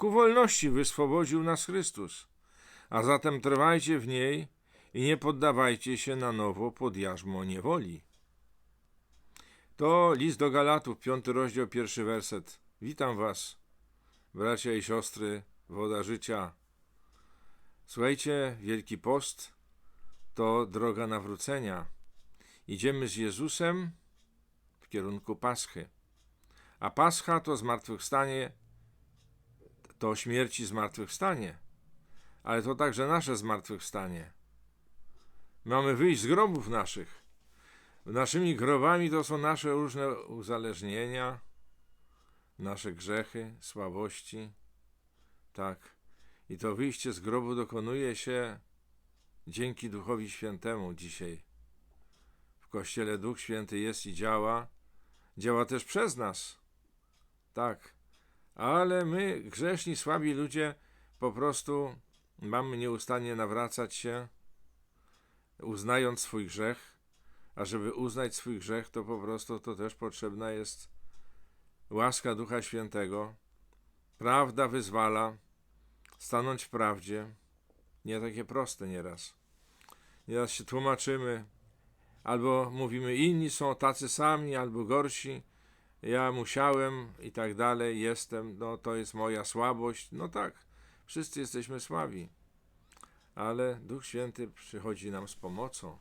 Ku wolności wyswobodził nas Chrystus. A zatem trwajcie w niej i nie poddawajcie się na nowo pod jarzmo niewoli. To list do Galatów, piąty rozdział, pierwszy werset. Witam was, bracia i siostry, woda życia. Słuchajcie, Wielki Post to droga nawrócenia. Idziemy z Jezusem w kierunku Paschy. A Pascha to zmartwychwstanie, to śmierci zmartwychwstanie, ale to także nasze zmartwychwstanie. Mamy wyjść z grobów naszych. Naszymi grobami to są nasze różne uzależnienia, nasze grzechy, słabości. Tak. I to wyjście z grobu dokonuje się dzięki Duchowi Świętemu dzisiaj. W Kościele Duch Święty jest i działa. Działa też przez nas. Tak. Ale my, grzeszni, słabi ludzie, po prostu mamy nieustannie nawracać się, uznając swój grzech. A żeby uznać swój grzech, to po prostu to też potrzebna jest łaska Ducha Świętego. Prawda wyzwala, stanąć w prawdzie. Nie takie proste nieraz. Nieraz się tłumaczymy, albo mówimy, inni są tacy sami, albo gorsi. Ja musiałem i tak dalej, jestem, no to jest moja słabość. No tak, wszyscy jesteśmy słabi, ale Duch Święty przychodzi nam z pomocą,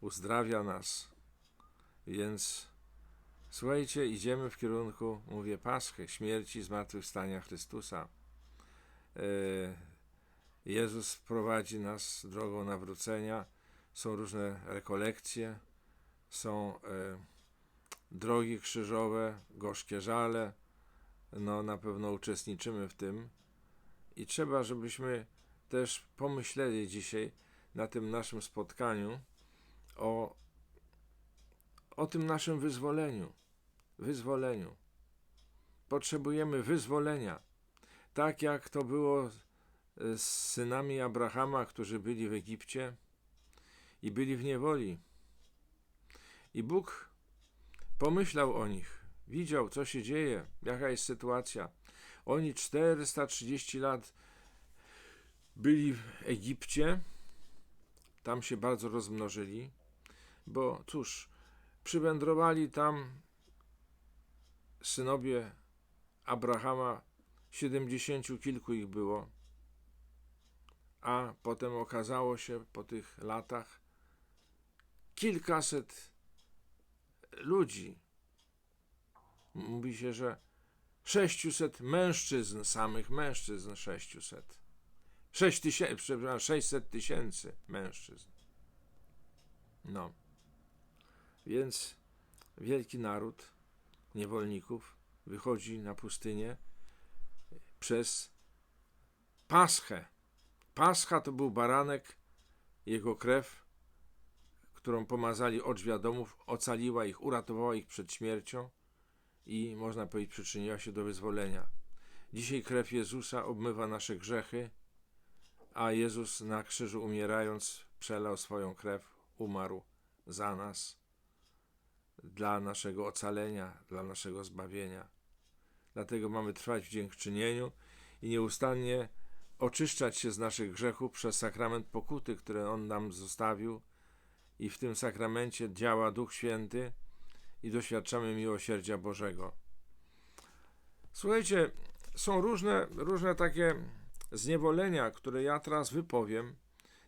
uzdrawia nas. Więc słuchajcie, idziemy w kierunku, mówię, Paschy, śmierci, zmartwychwstania Chrystusa. E, Jezus prowadzi nas drogą nawrócenia. Są różne rekolekcje, są e, drogi krzyżowe, gorzkie żale. No, na pewno uczestniczymy w tym. I trzeba, żebyśmy też pomyśleli dzisiaj na tym naszym spotkaniu o, o tym naszym wyzwoleniu. Wyzwoleniu. Potrzebujemy wyzwolenia. Tak jak to było z synami Abrahama, którzy byli w Egipcie i byli w niewoli. I Bóg pomyślał o nich, widział, co się dzieje, jaka jest sytuacja. Oni 430 lat byli w Egipcie, tam się bardzo rozmnożyli, bo cóż, przywędrowali tam synowie Abrahama, siedemdziesięciu kilku ich było, a potem okazało się po tych latach kilkaset ludzi. Mówi się, że 600 mężczyzn, samych mężczyzn 600. 6 tysięcy, przepraszam, 600 tysięcy mężczyzn. No. Więc wielki naród niewolników wychodzi na pustynię przez Paschę. Pascha to był baranek, jego krew, którą pomazali od domów, ocaliła ich, uratowała ich przed śmiercią i, można powiedzieć, przyczyniła się do wyzwolenia. Dzisiaj krew Jezusa obmywa nasze grzechy, a Jezus na krzyżu umierając przelał swoją krew, umarł za nas, dla naszego ocalenia, dla naszego zbawienia. Dlatego mamy trwać w dziękczynieniu i nieustannie oczyszczać się z naszych grzechów przez sakrament pokuty, który On nam zostawił, i w tym sakramencie działa Duch Święty i doświadczamy miłosierdzia Bożego. Słuchajcie, są różne, różne takie zniewolenia, które ja teraz wypowiem.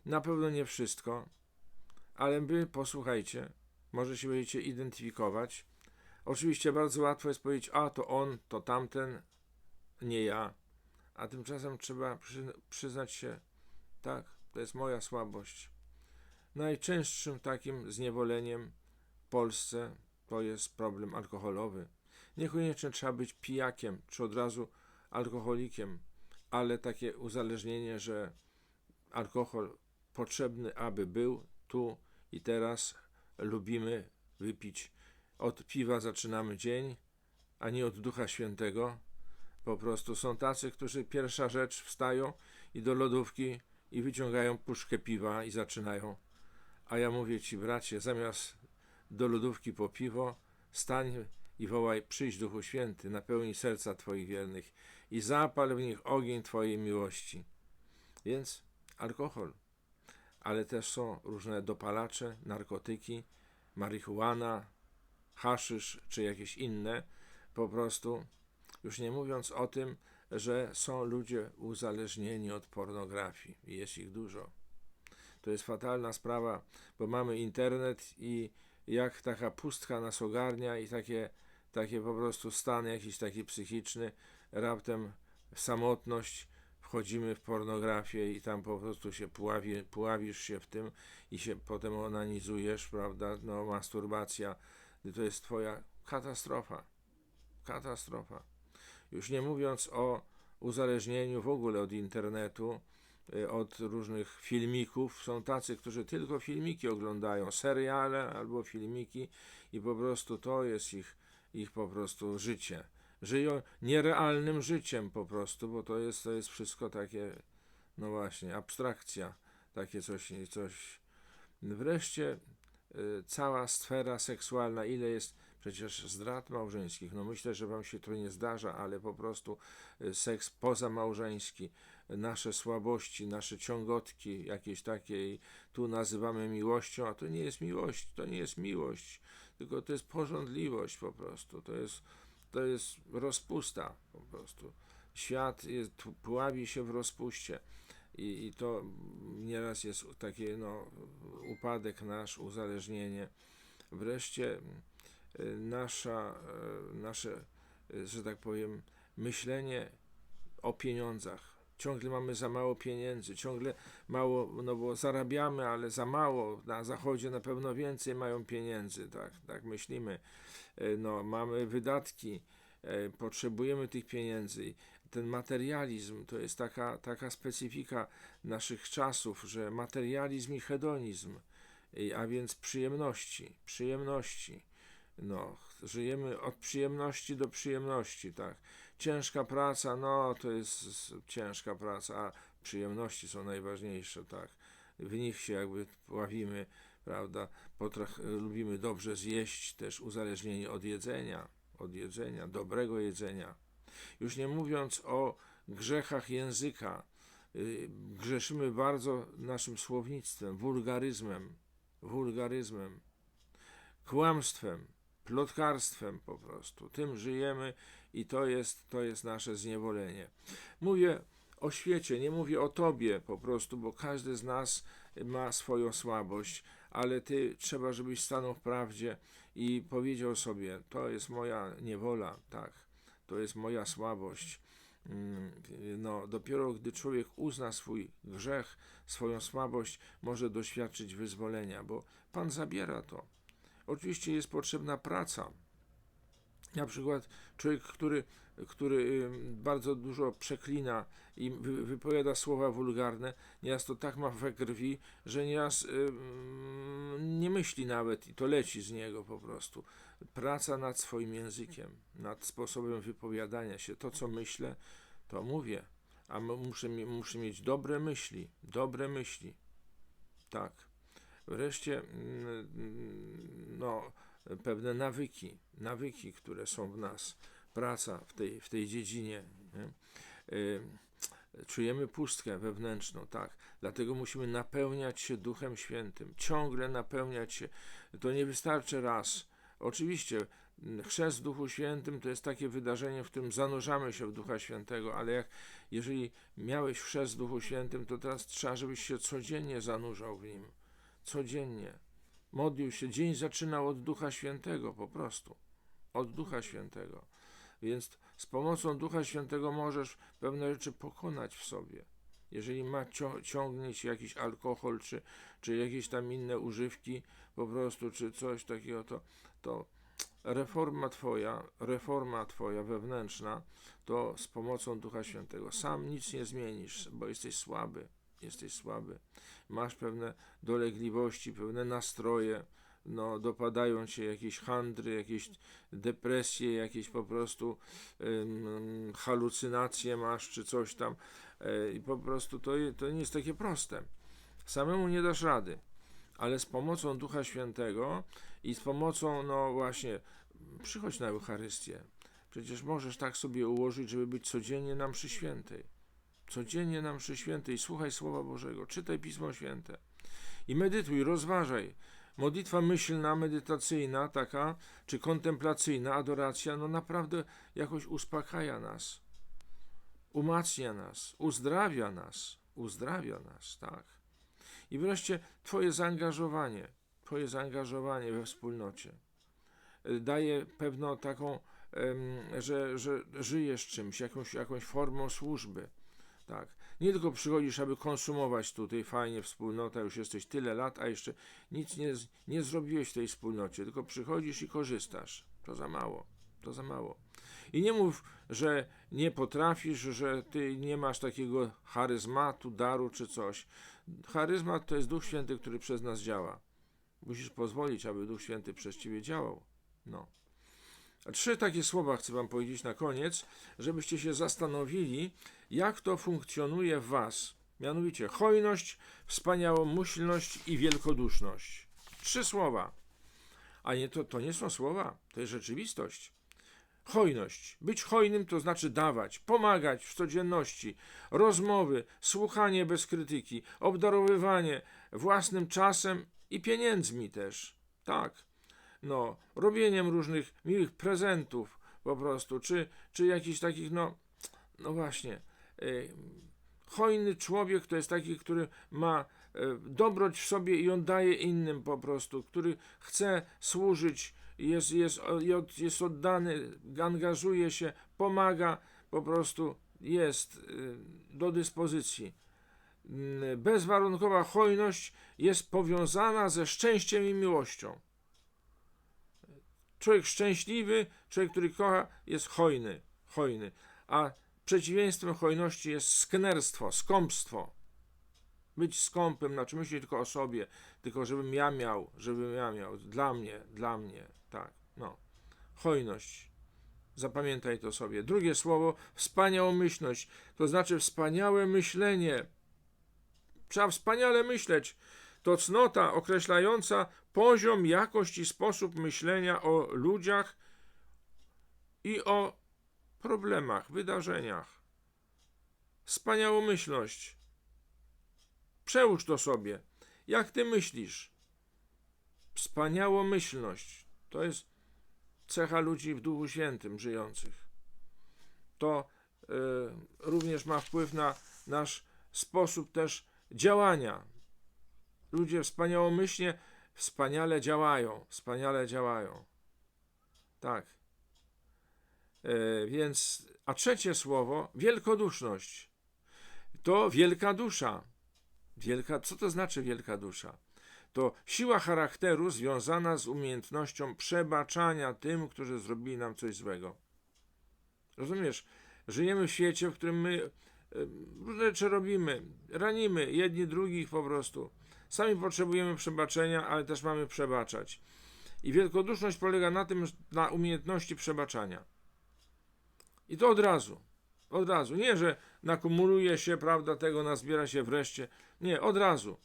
Na pewno nie wszystko, ale wy posłuchajcie, może się będziecie identyfikować. Oczywiście bardzo łatwo jest powiedzieć, a to on, to tamten, nie ja. A tymczasem trzeba przy, przyznać się, tak, to jest moja słabość. Najczęstszym takim zniewoleniem w Polsce to jest problem alkoholowy. Niekoniecznie trzeba być pijakiem, czy od razu alkoholikiem, ale takie uzależnienie, że alkohol potrzebny, aby był tu i teraz, lubimy wypić. Od piwa zaczynamy dzień, a nie od Ducha Świętego. Po prostu są tacy, którzy pierwsza rzecz wstają i do lodówki i wyciągają puszkę piwa i zaczynają. A ja mówię ci, bracie, zamiast do lodówki po piwo, stań i wołaj: Przyjdź Duchu Święty, napełnij serca Twoich wiernych i zapal w nich ogień Twojej miłości. Więc alkohol, ale też są różne dopalacze, narkotyki, marihuana, haszysz czy jakieś inne, po prostu, już nie mówiąc o tym, że są ludzie uzależnieni od pornografii i jest ich dużo. To jest fatalna sprawa, bo mamy internet i jak taka pustka nas ogarnia i takie, takie po prostu stan jakiś taki psychiczny, raptem samotność, wchodzimy w pornografię i tam po prostu się puławi, puławisz się w tym i się potem onanizujesz, prawda, no masturbacja, to jest twoja katastrofa, katastrofa. Już nie mówiąc o uzależnieniu w ogóle od internetu, od różnych filmików. Są tacy, którzy tylko filmiki oglądają, seriale albo filmiki i po prostu to jest ich, ich po prostu życie. Żyją nierealnym życiem po prostu, bo to jest, to jest wszystko takie, no właśnie, abstrakcja, takie coś, coś. Wreszcie y, cała sfera seksualna, ile jest przecież zdrad małżeńskich. No myślę, że wam się to nie zdarza, ale po prostu y, seks pozamałżeński, nasze słabości, nasze ciągotki jakieś takie i tu nazywamy miłością, a to nie jest miłość, to nie jest miłość, tylko to jest porządliwość po prostu, to jest, to jest rozpusta po prostu. Świat jest, pławi się w rozpuście. I, I to nieraz jest taki no, upadek nasz, uzależnienie. Wreszcie nasza, e, nasze, e, że tak powiem, myślenie o pieniądzach. Ciągle mamy za mało pieniędzy, ciągle mało, no bo zarabiamy, ale za mało. Na zachodzie na pewno więcej mają pieniędzy, tak, tak myślimy. E, no, mamy wydatki, potrzebujemy tych pieniędzy. Ten materializm to jest taka, taka specyfika naszych czasów, że materializm i hedonizm, a więc przyjemności, przyjemności no, żyjemy od przyjemności do przyjemności, tak. Ciężka praca, no to jest ciężka praca, a przyjemności są najważniejsze, tak. W nich się jakby pławimy, prawda. Potrach, lubimy dobrze zjeść, też uzależnieni od jedzenia, od jedzenia, dobrego jedzenia. Już nie mówiąc o grzechach języka, y, grzeszymy bardzo naszym słownictwem, wulgaryzmem, wulgaryzmem, kłamstwem, plotkarstwem po prostu. Tym żyjemy i to jest, to jest nasze zniewolenie. Mówię o świecie, nie mówię o tobie po prostu, bo każdy z nas ma swoją słabość, ale ty trzeba, żebyś stanął w prawdzie i powiedział sobie: To jest moja niewola, tak, to jest moja słabość. Mm, no, dopiero gdy człowiek uzna swój grzech, swoją słabość, może doświadczyć wyzwolenia, bo Pan zabiera to. Oczywiście jest potrzebna praca. Na przykład człowiek, który, który bardzo dużo przeklina i wypowiada słowa wulgarne, nieraz to tak ma we krwi, że nieraz nie myśli nawet i to leci z niego po prostu. Praca nad swoim językiem, nad sposobem wypowiadania się. To, co myślę, to mówię, a muszę, muszę mieć dobre myśli, dobre myśli. Tak. Wreszcie mm, no, pewne nawyki, nawyki, które są w nas, praca w tej, w tej dziedzinie. Nie? Y, czujemy pustkę wewnętrzną, tak. Dlatego musimy napełniać się Duchem Świętym, ciągle napełniać się. To nie wystarczy raz. Oczywiście mm, chrzest w Duchu Świętym to jest takie wydarzenie, w którym zanurzamy się w Ducha Świętego, ale jak jeżeli miałeś chrzest w Duchu Świętym, to teraz trzeba, żebyś się codziennie zanurzał w nim codziennie. Modlił się, dzień zaczynał od Ducha Świętego po prostu. Od Ducha Świętego. Więc z pomocą Ducha Świętego możesz pewne rzeczy pokonać w sobie. Jeżeli ma ciągnieć jakiś alkohol, czy, czy jakieś tam inne używki, po prostu, czy coś takiego, to, to reforma Twoja, reforma Twoja wewnętrzna, to z pomocą Ducha Świętego. Sam nic nie zmienisz, bo jesteś słaby jesteś słaby, masz pewne dolegliwości, pewne nastroje, no, dopadają cię jakieś handry, jakieś depresje, jakieś po prostu ym, halucynacje masz, czy coś tam. Yy, I po prostu to, to nie jest takie proste. Samemu nie dasz rady, ale z pomocą Ducha Świętego i z pomocą, no właśnie, przychodź na Eucharystię. Przecież możesz tak sobie ułożyć, żeby być codziennie na mszy świętej. Codziennie na mszy świętej. Słuchaj Słowa Bożego, czytaj Pismo Święte. I medytuj, rozważaj. Modlitwa myślna, medytacyjna, taka, czy kontemplacyjna, adoracja, no naprawdę jakoś uspokaja nas, umacnia nas, uzdrawia nas, uzdrawia nas, tak. I wreszcie Twoje zaangażowanie, Twoje zaangażowanie we wspólnocie daje pewną taką, że, że żyjesz czymś, jakąś, jakąś formą służby. Tak. Nie tylko przychodzisz, aby konsumować tutaj fajnie wspólnota, już jesteś tyle lat, a jeszcze nic nie, nie zrobiłeś w tej wspólnocie, tylko przychodzisz i korzystasz. To za mało. To za mało. I nie mów, że nie potrafisz, że ty nie masz takiego charyzmatu, daru czy coś. Charyzmat to jest Duch Święty, który przez nas działa. Musisz pozwolić, aby Duch Święty przez ciebie działał. No. Trzy takie słowa chcę Wam powiedzieć na koniec, żebyście się zastanowili, jak to funkcjonuje w Was. Mianowicie hojność, wspaniałomyślność i wielkoduszność. Trzy słowa. A nie, to, to nie są słowa, to jest rzeczywistość. Hojność. Być hojnym to znaczy dawać, pomagać w codzienności, rozmowy, słuchanie bez krytyki, obdarowywanie własnym czasem i pieniędzmi też. Tak no, robieniem różnych miłych prezentów po prostu, czy, czy jakichś takich, no, no właśnie, hojny człowiek to jest taki, który ma y, dobroć w sobie i on daje innym po prostu, który chce służyć, jest, jest, jest oddany, angażuje się, pomaga, po prostu jest y, do dyspozycji. Mm, bezwarunkowa hojność jest powiązana ze szczęściem i miłością. Człowiek szczęśliwy, człowiek, który kocha, jest hojny, hojny. A przeciwieństwem hojności jest sknerstwo, skąpstwo. Być skąpym, znaczy myśleć tylko o sobie, tylko żebym ja miał, żebym ja miał, dla mnie, dla mnie, tak, no. Hojność. Zapamiętaj to sobie. Drugie słowo, wspaniałomyślność, to znaczy wspaniałe myślenie. Trzeba wspaniale myśleć. To cnota określająca poziom, jakość i sposób myślenia o ludziach i o problemach, wydarzeniach. Wspaniałomyślność. Przełóż to sobie. Jak ty myślisz? Wspaniałomyślność to jest cecha ludzi w Duchu Świętym żyjących. To y, również ma wpływ na nasz sposób też działania. Ludzie wspaniałomyślnie wspaniale działają, wspaniale działają. Tak. E, więc, a trzecie słowo, wielkoduszność. To wielka dusza. Wielka, co to znaczy wielka dusza? To siła charakteru związana z umiejętnością przebaczania tym, którzy zrobili nam coś złego. Rozumiesz? Żyjemy w świecie, w którym my e, różne rzeczy robimy, ranimy jedni drugich po prostu. Sami potrzebujemy przebaczenia, ale też mamy przebaczać. I wielkoduszność polega na tym, na umiejętności przebaczania. I to od razu. Od razu. Nie, że nakumuluje się, prawda, tego nazbiera się wreszcie. Nie, od razu.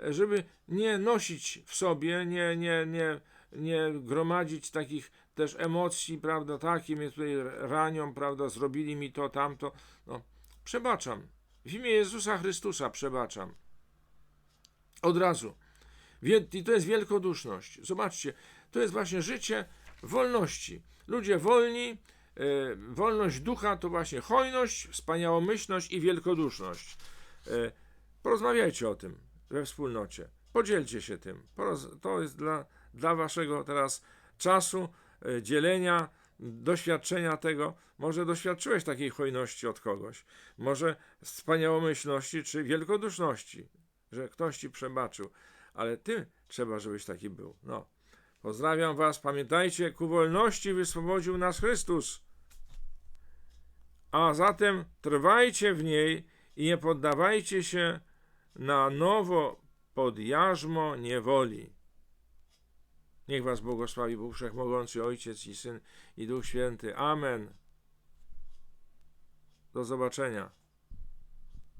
Żeby nie nosić w sobie, nie, nie, nie, nie gromadzić takich też emocji, prawda, takie mnie tutaj ranią, prawda, zrobili mi to, tamto. No, przebaczam. W imię Jezusa Chrystusa przebaczam. Od razu. I to jest wielkoduszność. Zobaczcie, to jest właśnie życie wolności. Ludzie wolni, e, wolność ducha to właśnie hojność, wspaniałomyślność i wielkoduszność. E, porozmawiajcie o tym we wspólnocie. Podzielcie się tym. To jest dla, dla waszego teraz czasu e, dzielenia, doświadczenia tego. Może doświadczyłeś takiej hojności od kogoś, może wspaniałomyślności czy wielkoduszności że ktoś ci przebaczył, ale ty trzeba, żebyś taki był. No. Pozdrawiam was. Pamiętajcie, ku wolności wyswobodził nas Chrystus. A zatem trwajcie w niej i nie poddawajcie się na nowo pod jarzmo niewoli. Niech was błogosławi Bóg Wszechmogący, Ojciec i Syn i Duch Święty. Amen. Do zobaczenia.